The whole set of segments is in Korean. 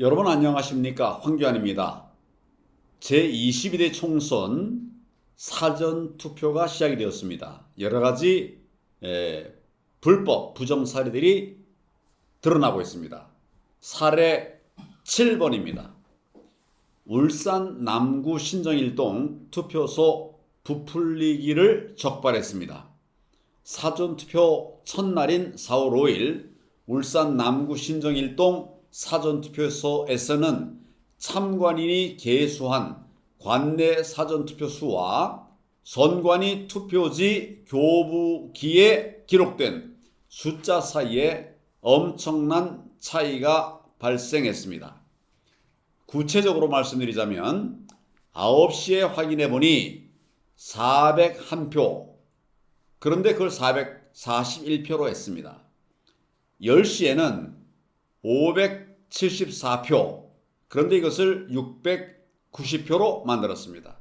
여러분 안녕하십니까 황교안입니다. 제22대 총선 사전 투표가 시작이 되었습니다. 여러 가지 에, 불법 부정 사례들이 드러나고 있습니다. 사례 7번입니다. 울산 남구 신정일동 투표소 부풀리기를 적발했습니다. 사전투표 첫날인 4월 5일 울산 남구 신정일동 사전투표소에서는 참관인이 개수한 관내 사전투표 수와 선관위 투표지 교부기에 기록된 숫자 사이에 엄청난 차이가 발생했습니다. 구체적으로 말씀드리자면 9시에 확인해 보니 401표 그런데 그걸 441표로 했습니다. 10시에는 574표 그런데 이것을 690표로 만들었습니다.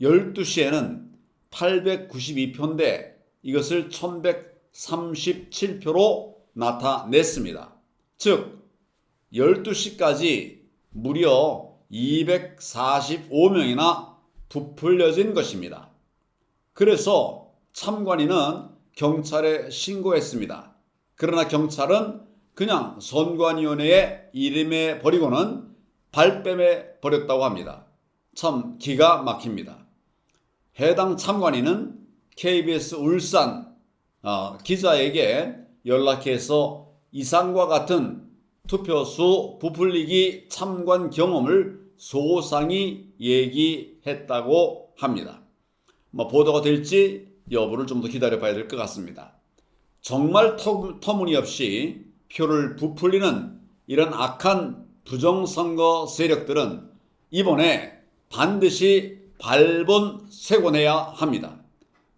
12시에는 892표인데 이것을 1137표로 나타냈습니다. 즉 12시까지 무려 245명이나 부풀려진 것입니다. 그래서 참관인은 경찰에 신고했습니다. 그러나 경찰은 그냥 선관위원회에 이름해 버리고는 발뺌해 버렸다고 합니다. 참 기가 막힙니다. 해당 참관인은 KBS 울산 어, 기자에게 연락해서 이상과 같은 투표수 부풀리기 참관 경험을 소상히 얘기했다고 합니다. 뭐 보도가 될지 여부를 좀 더 기다려 봐야 될 것 같습니다. 정말 터, 터무니없이 표를 부풀리는 이런 악한 부정선거 세력들은 이번에 반드시 발본 세곤해야 합니다.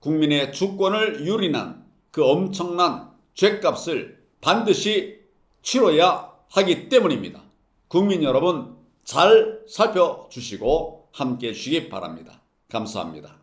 국민의 주권을 유린한 그 엄청난 죗값을 반드시 치러야 하기 때문입니다. 국민 여러분 잘 살펴주시고 함께 해주시기 바랍니다. 감사합니다.